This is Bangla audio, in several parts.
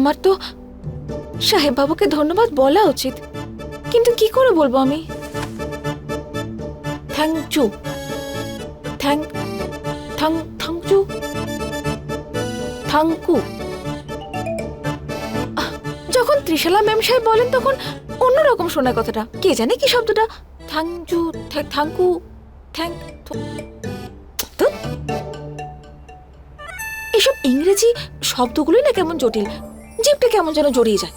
আমার তো সাহেব বাবুকে ধন্যবাদ বলা উচিত। কিন্তু কি করে বলব আমি? Thank you. Thank thank you. যখন ত্রিশালা ম্যাম সাহেব বলেন তখন অন্যরকম শোনায় কথাটা। কে জানে কি শব্দটা? থ্যাংক ইউ থ্যাংক এসব ইংরেজি শব্দগুলোই না কেমন জটিল? জিভটা কেমন যেন জড়িয়ে যায়।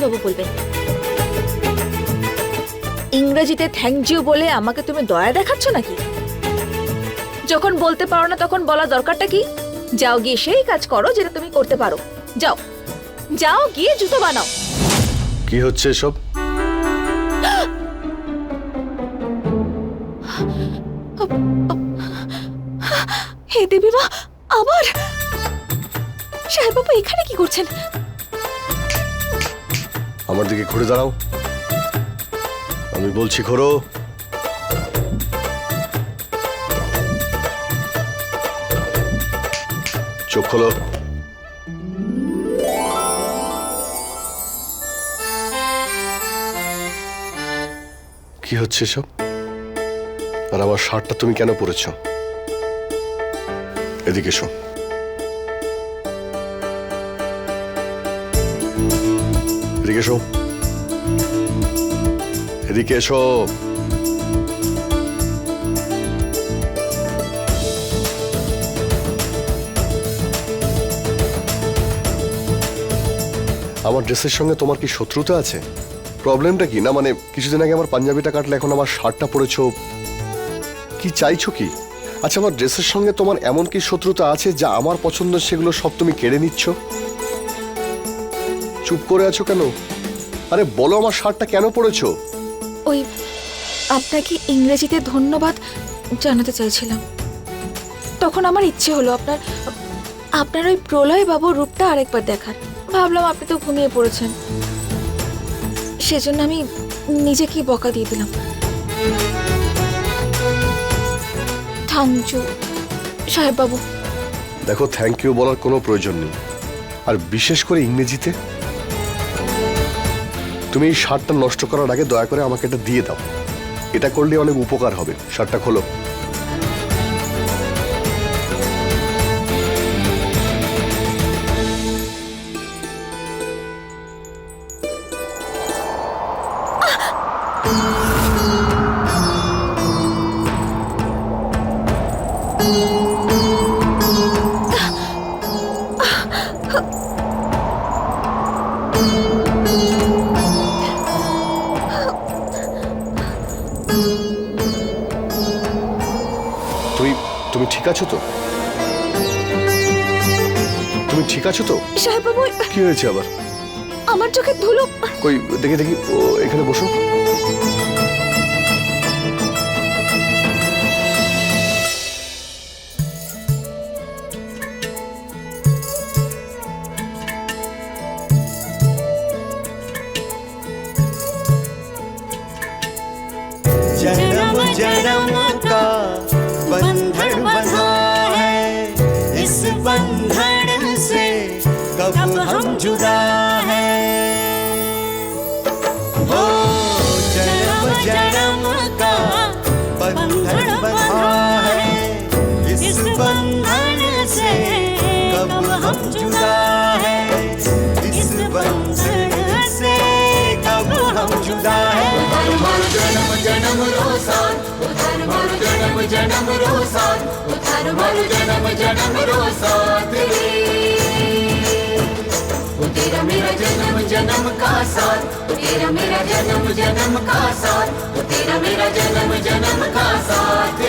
সাহেববাবু বলবেন ইংরেজিতে থ্যাংক ইউ বলে আমাকে তুমি দয়া দেখাচ্ছ নাকি? যখন বলতে পারো না তখন বলা দরকারটা কি? যাও গিয়ে সেই কাজ করো যেটা তুমি করতে পারো। যাও। যাও গিয়ে জুতো বানাও। কি হচ্ছে সব হে দেবী মা আবার? সাহেববাবু এখানে কি করছেন? আমার দিকে ঘুরে দাঁড়াও। আমি বলছি, ঘোরো। চোখ খোলো। কি হচ্ছে সব আর আমার শার্টটা তুমি কেন পরেছ? এদিকে এসো। এদিকে এসো। এদিকে এসো। আমার ড্রেসের সঙ্গে তোমার কি শত্রুতা আছে? প্রবলেমটা কি? না মানে কিছুদিন আগে আমার পাঞ্জাবিটা কাটলে এখন আমার শার্টটা পরেছো। কি চাইছো কি? আচ্ছা আমার ড্রেসের সঙ্গে তোমার এমন কি শত্রুতা আছে যা আমার পছন্দ সেগুলো সব তুমি কেড়ে নিচ্ছ? চুপ করে আছো কেন? আরে বলো আমার শার্টটা কেন পরেছো? ওই আপনাকে ইংরেজিতে ধন্যবাদ জানাতে চাইছিলাম। তখন আমার ইচ্ছে হলো আপনার আপনার ওই প্রলয় বাবু রূপটা আরেকবার দেখার। ভাবলাম আপনি তো ঘুমিয়ে পড়েছেন। সেজন্য আমি নিজেকেই বকা দিয়ে দিলাম। থ্যাংক ইউ সাহেব বাবু দেখো থ্যাংক ইউ বলার কোনো প্রয়োজন নেই। আর বিশেষ করে ইংরেজিতে? তুমি এই শার্টটা নষ্ট করার আগে দয়া করে আমাকে এটা দিয়ে দাও। এটা করলে অনেক উপকার হবে। শার্টটা খোলো। ঠিক আছো তো? তুমি ঠিক আছো তো? সাহেব বাবু কি হয়েছে আবার? আমার চোখে ধুলো। কই দেখি দেখি ও এখানে বসো। कब हम जुदा है। हो। जन्म जन्म का बंधन बंधा है। इस बंधन से कब हम जुदा है। इस बंधन से कब हम जुदा है। जन्म जन्म रोसान जन्म जन्म रोसान जन्म जन्म रो साथ रे वो तेरा मेरा जन्म जन्म का साथ। तेरा मेरा जन्म जन्म का साथ। तेरा मेरा जन्म जन्म का साथ।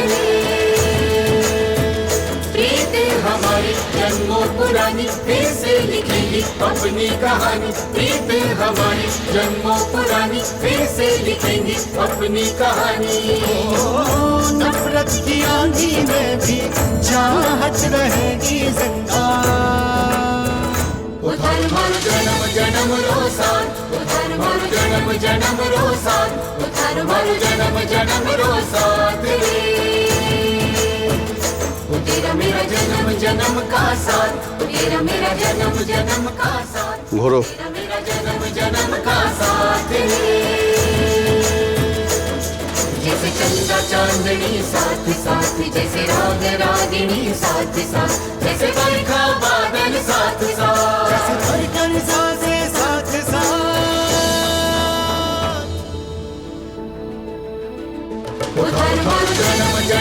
प्रीत हमारी जन्मों पुरानी फिर से लिखेंगे अपनी कहानी। प्रीत हमारी जन्मों पुरानी फिर से लिखेंगे अपनी कहानी। नफरत की आंधी में भी चाहत रहेगी ज़िंदा। रोसान उधर मारो जन्म जन्म रोसान उधर मारो जन्म जन्म रोसान वो तेरा मेरा जन्म जन्म का साथ तेरा मेरा जन्म जन्म का साथ ঘোরো तेरा मेरा जन्म जन्म का साथ जैसे चंदा चांदनी साथ साथ जैसे राग रागिनी साथ साथ जैसे बरखा बादल साथ साथ। जैसे साथ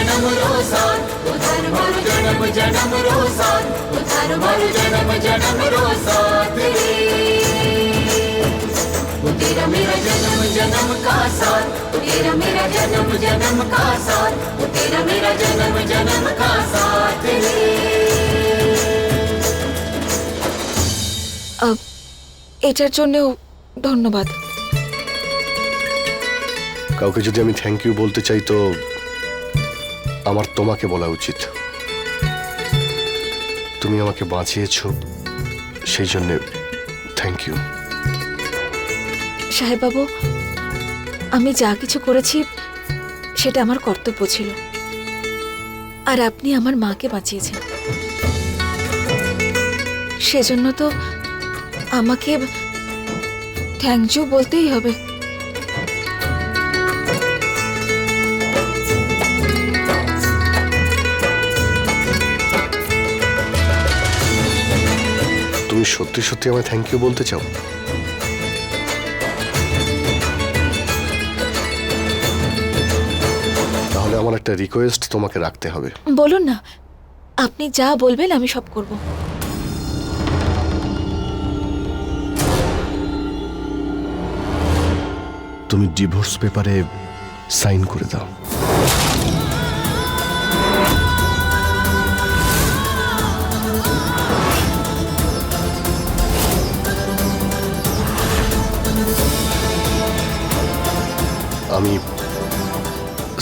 जन्म जन्म रोसान उधर मारो जन्म जन्म रोसान उधर मारो जन्म जन्म रोसान वो तेरा मेरा जन्म जन्म का साथ वो तेरा मेरा जन्म जन्म का साथ वो तेरा मेरा जन्म जन्म का साथ আহ, এটার জন্যও ধন্যবাদ কাউকে যদি আমি থ্যাংক ইউ বলতে চাই তো আমার তোমাকে বলা উচিত। তুমি আমাকে বাঁচিয়েছো, সেই জন্যে থ্যাংক ইউ সাহেববাবু, আমি যা কিছু করেছি, সেটা আমার কর্তব্য ছিল। আর আপনি আমার মাকে বাঁচিয়েছেন। সেজন্য তো আমাকে থ্যাংক ইউ বলতেই হবে। সত্যি সত্যি আমায় থ্যাংক ইউ বলতে চাও? তাহলে আমার একটা রিকোয়েস্ট তোমাকে রাখতে হবে। বলুন না আপনি যা বলবেন আমি সব করব। তুমি ডিভোর্স পেপারে সাইন করে দাও।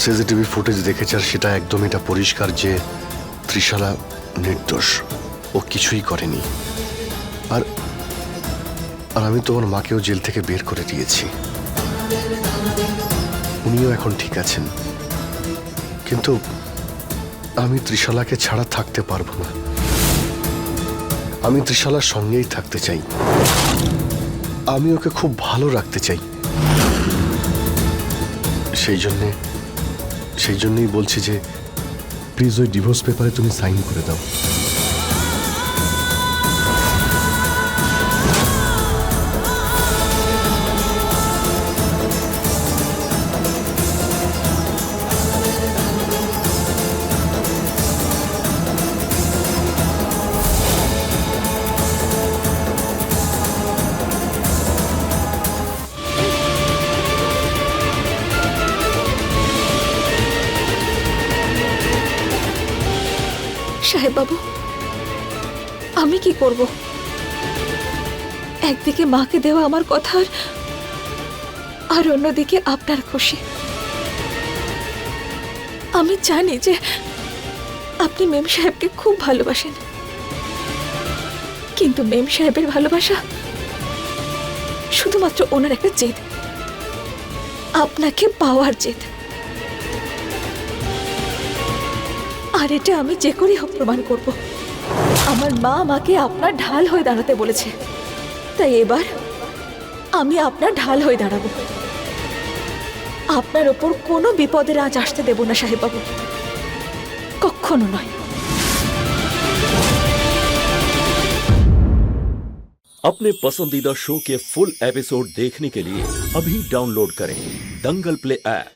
সিসিটিভি ফুটেজ দেখেছে আর সেটা একদম এটা পরিষ্কার যে ত্রিশালা নির্দোষ ও কিছুই করেনি। আর আর আমি তোমার মাকেও জেল থেকে বের করে দিয়েছি। উনিও এখন ঠিক আছেন। কিন্তু আমি ত্রিশালাকে ছাড়া থাকতে পারব না। আমি ত্রিশালার সঙ্গেই থাকতে চাই। আমি ওকে খুব ভালো রাখতে চাই। সেই জন্যে সেই জন্যই বলছি যে প্লিজ ওই ডিভোর্স পেপারে তুমি সাইন করে দাও। সাহেববাবু আমি কি করব? একদিকে মাকে দেওয়া আমার কথা আর অন্যদিকে আপনার খুশি। আমি জানি যে আপনি মেম সাহেবকে খুব ভালোবাসেন। কিন্তু মেম সাহেবের ভালোবাসা শুধুমাত্র ওনার একটা জেদ। আপনাকে পাওয়ার জেদ। আর এটা আমি যে করেই হোক প্রমাণ করব আমার মা আমাকে আপনার ঢাল হয়ে দাঁড়াতে বলেছে তাই এবার আমি আপনার ঢাল হয়ে দাঁড়াবো আপনার ওপর কোনো বিপদের আজ আসতে দেব না সাহেববাবু কখনো নয় अपने पसंदीदा शो के फुल एपिसोड देखने के लिए अभी डाउनलोड करें दंगल प्ले ऐप